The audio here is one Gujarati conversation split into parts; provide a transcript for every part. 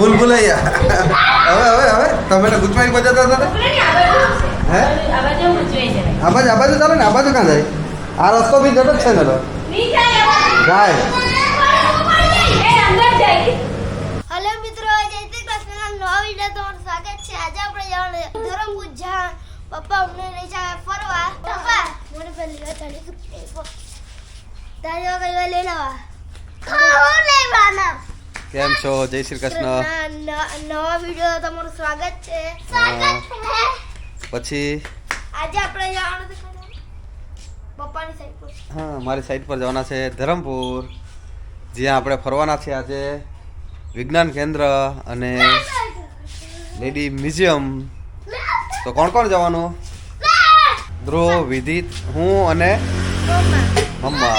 ભૂલ ભૂલાયા. હવે હવે હવે. તમે તો ગુજવાઈ બજાતા હતા ને? હે? આ બાજુ આ બાજુ ચાલો ને આ બાજુ ક્યાં જાય? આ રસ્તો બી જતો જ છે ને તો. જાય. હલો મિત્રો જય શ્રી કૃષ્ણ. નવા વીડિયો તમારું સ્વાગત છે. આજે આપણે જવાનું છે ધરમપુર પપ્પા અમને લઈ જાય ફરવા. પપ્પા મને પહેલી વાર તારી વગર લઈ લેવા? હું લેવાના. કેમ છો? જય શ્રી કૃષ્ણ. નવા વિડિયો તમારું સ્વાગત છે. સ્વાગત પછી? આજે આપણે જવાનું છે પપ્પાની સાઈડ પર. હા મારી સાઈડ પર જવાના છે ધરમપુર જ્યાં આપણે ફરવાના છે આજે. વિજ્ઞાન કેન્દ્ર અને લેડી મ્યુઝિયમ. તો કોણ કોણ જવાનું? ધ્રુવ વિદિત હું અને મમ્મા.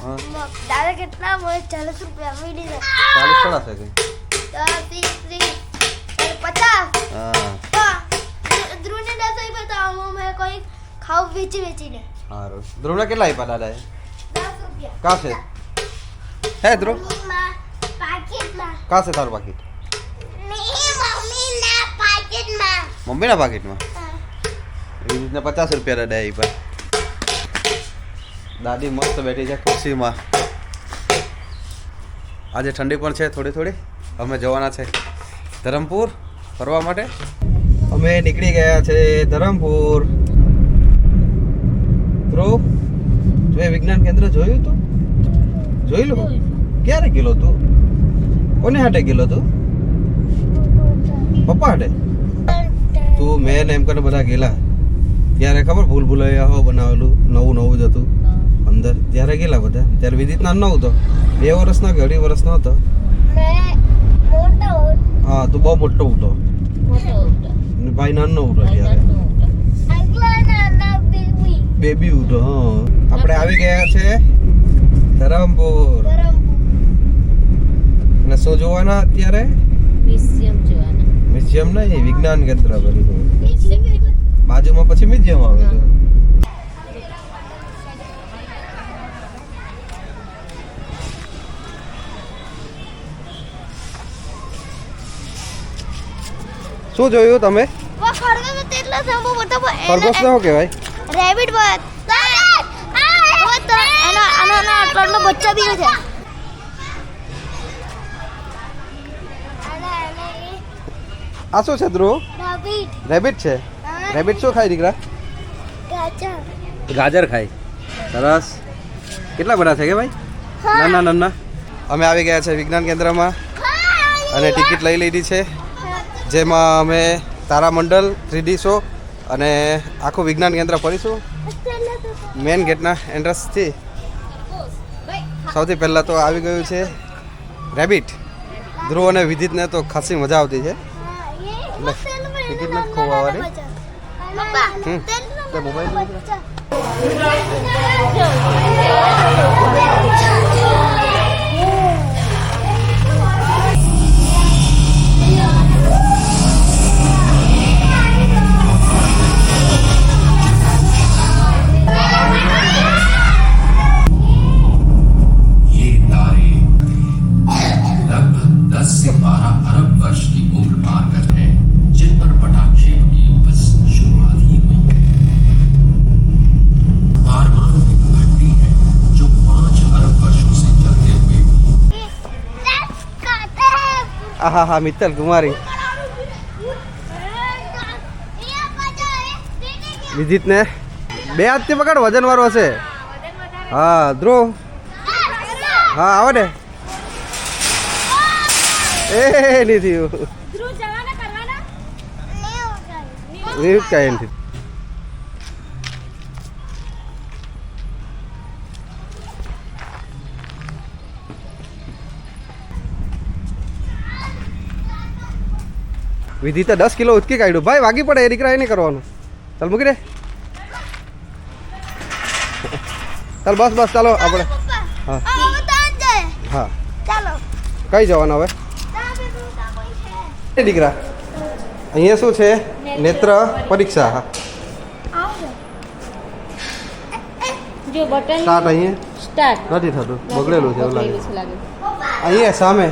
પપ્પા હા. દાદા કેટલા મને ચાલીસ રૂપિયા આપી દીધા ચાલીસ થોડા છે કંઈ દસ ત્રીસ ત્રીસ પચાસ હા ધ્રુવને દસ આવી બતાવો મેં કોઈ ખાવું વેચી વેચીને સારું ધ્રુવને કેટલા આપ્યા દાદાએ દસ રૂપિયા કા છે હે ધ્રુવ મમ્મીમાં પાકીટમાં કા છે તારું પાકીટ મમ્મીના પાકીટમાં મમ્મીના પાકીટમાં એવી રીતના પચાસ રૂપિયા દાદા આપ્યા દાદી મસ્ત બેઠી છે. ખુરશીમાં આજે ઠંડી પણ છે થોડી થોડી. અમે જવાના છે ધરમપુર ફરવા માટે. અમે નીકળી ગયા છે ધરમપુર. ધ્રુવ એ વિજ્ઞાન કેન્દ્ર જોયું તું? જોયેલું ક્યારે ગયેલો તું? કોને હાટે ગયેલો તું? પપ્પા હાટે? તું, મેં ને એમ કરીને બધા ગયેલા. ત્યારે ખબર ભૂલ ભૂલાયા હો બનાવેલું, નવું નવું જ હતું. અંદર ત્યારે ગયેલા બધા ત્યારે વિદિત ન હતો. બે વર્ષનો કે અઢી વર્ષનો હતો. હા તું બહુ મોટો ઉઠો ભાઈ નાનો ઉઠો ત્યારે. બેબી. ઉઠો હા. આપણે આવી ગયા છે ધરમપુર. અને શું જોવાના અત્યારે? મ્યુઝિયમ નહીં વિજ્ઞાન કેન્દ્ર બાજુમાં પછી મ્યુઝિયમ આવે છે. શું જોયું તમે? વા ખરગોશ શું કહેવાય? રેબિટ બચ્ચો બી છે. આ શું છે ધ્રુવ? રેબિટ રેબિટ છે? રેબિટ શું ખાય દીકરા? ગાજર. ગાજર ખાય. સરસ. કેટલા બધા છે કે ભાઈ? નાના નાના. અમે આવી ગયા છે વિજ્ઞાન કેન્દ્રમાં અને ટિકિટ લઈ લીધી છે. જેમાં અમે તારામંડળ થ્રીડી શો અને આખું વિજ્ઞાન કેન્દ્ર ફરીશું. મેઇન ગેટના એન્ટ્રન્સથી સૌથી પહેલાં તો આવી ગયું છે રેબિટ ધ્રુવ અને વિદિતને તો ખાસી મજા આવતી છે. ટિકિટ નથી ખોવાવાની. મોબાઈલ આહા હા મિત્તલ કુમારી. વિદિતને બે હાથથી પકડ વજન વાળો હશે. હા ધ્રુવ. હા આવો ને. એ નહીં થયું એવું કાંઈ નથી. વિધિ તો દસ કિલો ઉચકી કાઢ્યું. ભાઈ વાગી પડે એ દીકરા એ નહીં કરવાનું. ચાલ મૂકી દે. ચાલ બસ બસ ચાલો આપણે. હા. હા. ચાલો કઈ જવાનું હવે? એ દીકરા અહીંયા શું છે? નેત્ર પરીક્ષા હા. જો બટન સ્ટાર્ટ અહીંયા? સ્ટાર્ટ. નથી થતું. બગડેલું છે લાગે. અહીંયા સામે?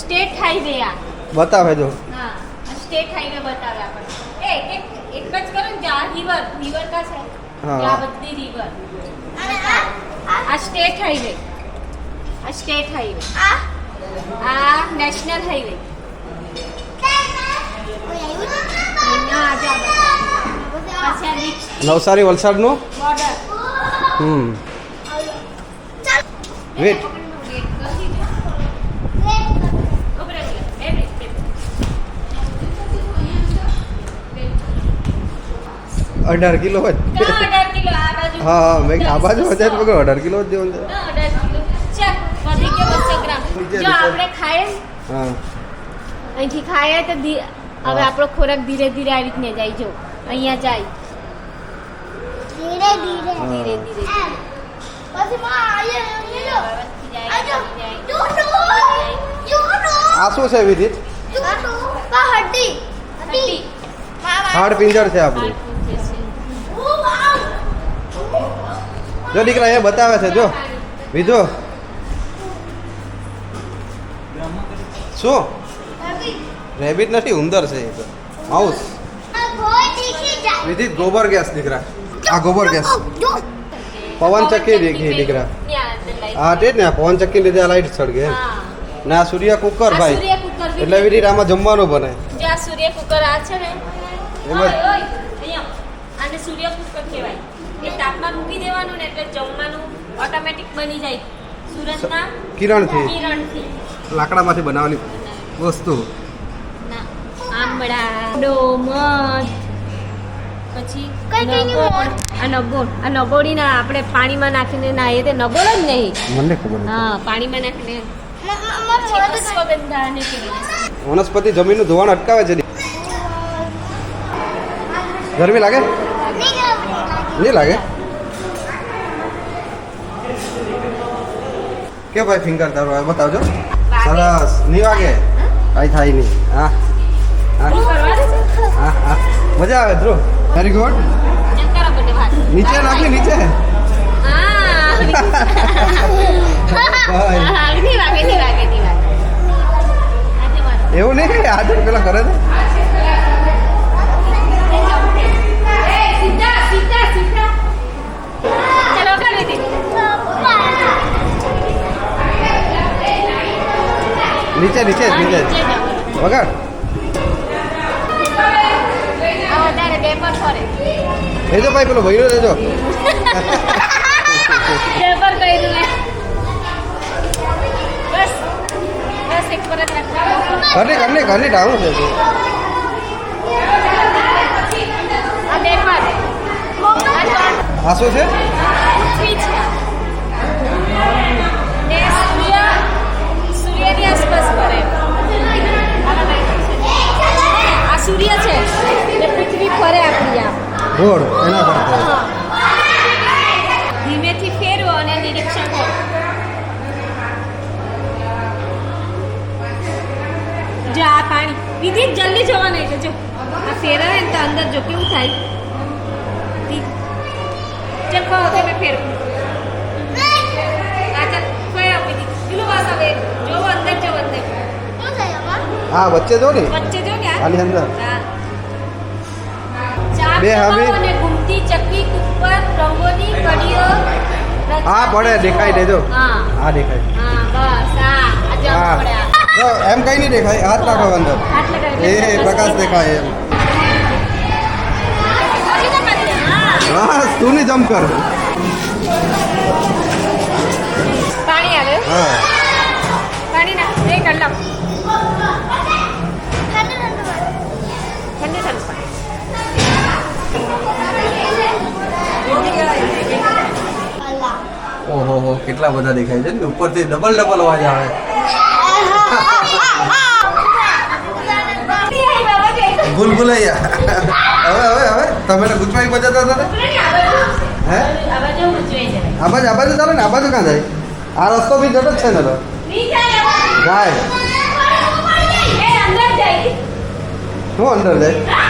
સ્ટેટ હાઈવે આ. બતાવે જો. હા સ્ટેટ હાઈવે બતાવે આપણને. એ એક એક જ કરો ને જે આ રિવર રિવર કા છે? હા. આ બધી રિવર અને આ સ્ટેટ હાઈવે આ સ્ટેટ હાઈવે આ? આ નેશનલ હાઈવે નવસારી આવ્યું નથી? હમ. આજે આ બતાવે. પછી આ. પછી આ નીચ નવસારી વલસાડનું બોર્ડર હમ ચાલ. વેટ અઢાર કિલો જ હા હા મેં કીધું આ બાજુ વધારે પકડો અઢાર કિલો જ દેવાનું છે નીચે, જો નીચે. આપણે ખાઈએ ને, હા અહીંથી ખાઈએ તો ધી- હવે હા. આપણો ખોરાક ધીરે ધીરે આવી રીતને જાય જો અહીંયા જાય ધીરે ધીરે હા. ધીરે ધીરે એમ. પછી માં અહીંયા અહીંયા જો. જાય, આ જો. જાય, જાય. જુઠ્ઠું. જુઠ્ઠું. આ શું છે વિધિત જુઠ્ઠું. આ હડ્ડી. હડ્ડી. માં, માં. હાડ પિંજર છે આપણું જો દીકરા એ બતાવે છે જો. વિધો શું? રેબિટ નથી ઉંદર છે એ તો. માઉસ. વિધિત ગોબર ગેસ દીકરા. આ ગોબર ગેસ. પવન ચક્કી દેખી દીકરા. હા તે જ ને પવન ચક્કી લીધે આ લાઈટ સળગે. ને આ સૂર્ય કુકર ભાઈ. એટલે વિધિત આમાં જમવાનું બને. સૂર્ય કુકર આ છે ને એમાં- સૂર્ય કુકર કહેવાય. એ તાપમાન મૂકી દેવાનું ને એટલે જમવાનું ઓટોમેટિક બની જાય. સુરતના કિરણથી? કિરણથી. લાકડામાંથી બનાવવાની વસ્તુ? ના આંબળા ડોમર પછી કઈ કઈ ની નગોળ. આ નગોળ આ નગોળીના આપણે પાણીમાં નાખીને નાહીએ તે નગોળ જ નહીં. મને ખબર હા પાણીમાં નાખીને. ને. વનસ્પતિ જમીનનું ધોવાણ અટકાવે છે. ગરમી લાગે? નહીં લાગે કે ભાઈ ફિંગર તારો બતાવજો સરસ નહીં વાગે કાંઈ થાય નહીં હા હા છે? હા મજા આવે ધ્રુવ વેરી ગુડ. નીચે નાખી નીચે એવું નહીં? આજે પેલા કરે ને નીચે નીચે નીચે. વગર લેજો ભાઈ પેલો ભૈરો લેજો. બે કર્યું બસ બસ એક પર ઘરની ઘરની ઘરની ડાઉન છે. આ શું છે? ને આસપાસ ફરે આ સૂર્ય છે. એ પૃથ્વી ફરે આપણી આમ. ગોળ એના પર ફરે. ધીમેથી ફેરવો અને નિરીક્ષણ કરો. જો આ પાણી વિધિ જલ્દી જવાના નહીં જો. આ ફેરવે ને તો અંદર જો કેવું થાય. ચાલ કહો તમે ફેરવો. હા વચ્ચે જો ને. વચ્ચે જો ને આની અંદર. બે હવે- અને ઘૂમતી ચક્કી ઉપર રંગોની કડીઓ હા પડે દેખાય દેજો. હા. હા દેખાય. હા બસ હા આ એમ કઈ નહીં દેખાય. હાથ નાખો અંદર. એ પ્રકાશ દેખાય એમ. હા. તું ની જમ કર. પાણી આવે હા. પાણી ના એક કલાક. ઓહો કેટલા બધા દેખાય છે ને? ઉપરથી ડબલ ડબલ અવાજ આવે. ગુલગુલૈયા હવે હવે હવે? તમે તો ગુજવાઈ બજાતા હતા હે? આ બાજુ આ બાજુ ચાલે ને આ રસ્તો બી જતો જ છે ને તો. શું અંદર જાય?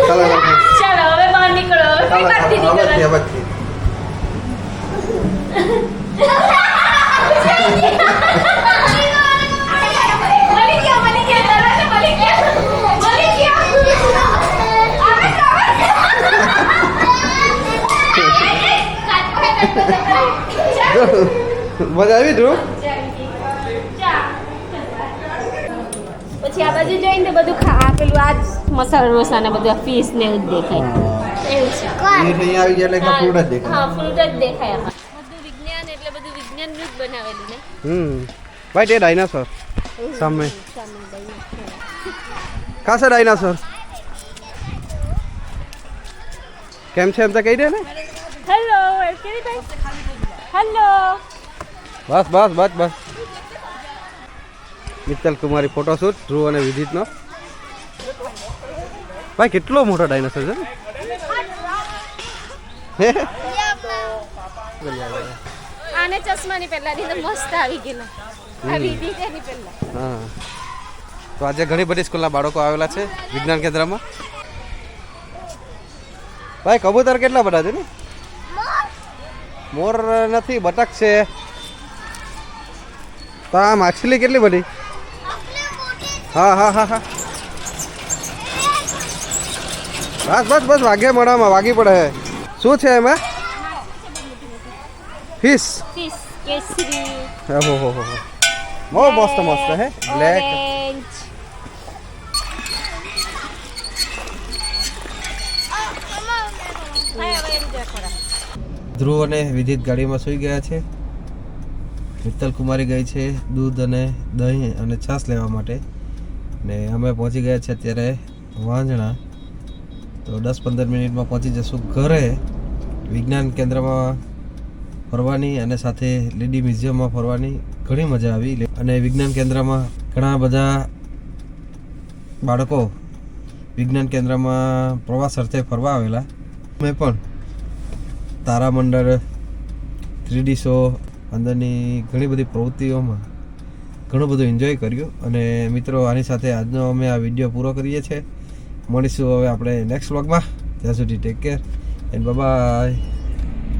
ચાલો હવે બહાર નીકળો હવે કઈ નીકળો. આવે તો મજા આવી ધ્રુવ? પછી આ બાજુ જોઈને બધું ખા આ પેલું આ જ મસાલા ડોસા ને બધા ફીસ ને એવું જ દેખાય. એવું છે. અહીંયા આવી ગયા એટલે ફ્રૂટ જ દેખાય. હા ફ્રૂટ જ દેખાય આમાં. બધું વિજ્ઞાન એટલે બધું વિજ્ઞાનનું જ બનાવેલું ને? હમ. ભાઈ તે ડાયનાસોર. સામે. કાસા ડાયનાસોર. કેમ છે એમ તો કહી દે ને? હેલો હેલો બસ બસ બસ બસ. મિત્તલ કુમારી ફોટોશૂટ ધ્રુવ અને વિદિતનો. ભાઈ કેટલો મોટો ડાયનાસોર છે? હે? આને ચશ્માની પહેલા ની તો મસ્ત આવી ગયેલા. આવી દીધેની પહેલા. હા. તો આજે ઘણી બધી સ્કૂલના બાળકો આવેલા છે વિજ્ઞાન કેન્દ્રમાં. ભાઈ કબૂતર કેટલા બધા છે ને? મોર નથી બતક છે. તો આ માછલી કેટલી બધી? હા હા હા હા. બસ બસ બસ વાગે મળામાં વાગી પડે. શું છે એમાં ફિશ. ઓહો હો હો હો. બહુ મસ્ત મસ્ત હે? બ્લેક ધ્રુવ અને વિદિત ગાડીમાં સૂઈ ગયા છે. મિત્તલ કુમારી ગઈ છે દૂધ અને દહીં અને છાશ લેવા માટે. ને અમે પહોંચી ગયા છે અત્યારે વાંજણા. તો દસ પંદર મિનિટમાં પહોંચી જશું ઘરે. વિજ્ઞાન કેન્દ્રમાં ફરવાની અને સાથે લેડી મ્યુઝિયમમાં ફરવાની ઘણી મજા આવી. અને વિજ્ઞાન કેન્દ્રમાં ઘણા બધા બાળકો વિજ્ઞાન કેન્દ્રમાં પ્રવાસ અર્થે ફરવા આવેલા. મેં પણ તારામંડળ, થ્રીડી શો અંદરની ઘણી બધી પ્રવૃત્તિઓમાં ઘણું બધું એન્જોય કર્યું. અને મિત્રો, આની સાથે આજનો અમે આ વીડિયો પૂરો કરીએ છીએ. મળીશું હવે આપણે નેક્સ્ટ વ્લોગમાં ત્યાં સુધી ટેક કેર એન્ડ બાય